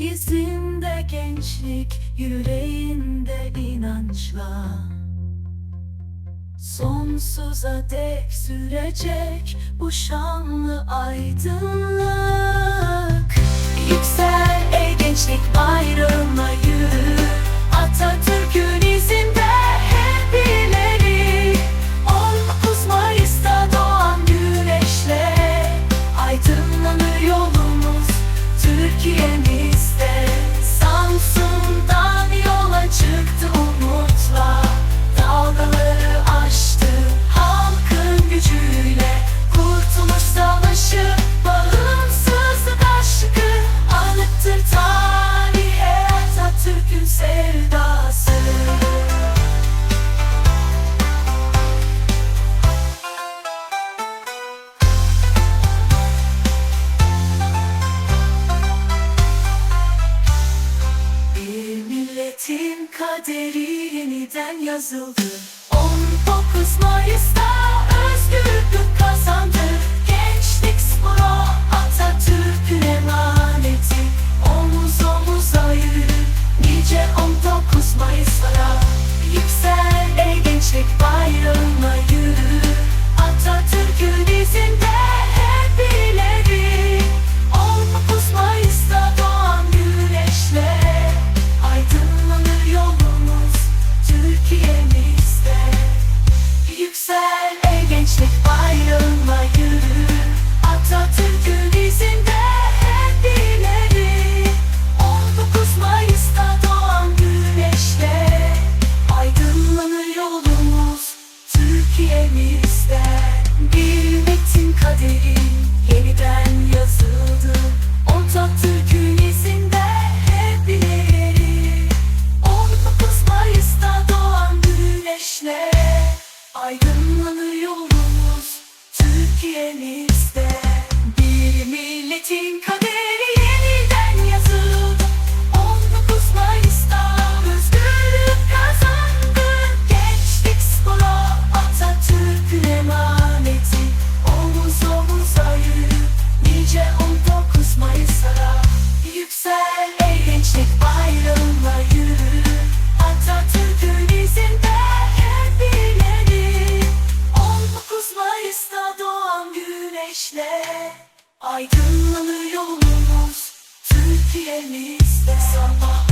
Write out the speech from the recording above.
İzinde gençlik, yüreğinde inançla. Sonsuza dek sürecek bu şanlı aydınlık. Yüksel ey gençlik ayrılma sevdası. Kaderi yeniden yazıldı. On dokuz Mart ülkemizde bir metin kaderi yeniden yazıldı. Ortak Türk'ün izinde hep ileri. 19 Mayıs'ta doğan güneşle aydınlanır yolumuz Türkiye'mizde bir milletin kaderi. Aydınlanır yolumuz Türkiye'mizde sabah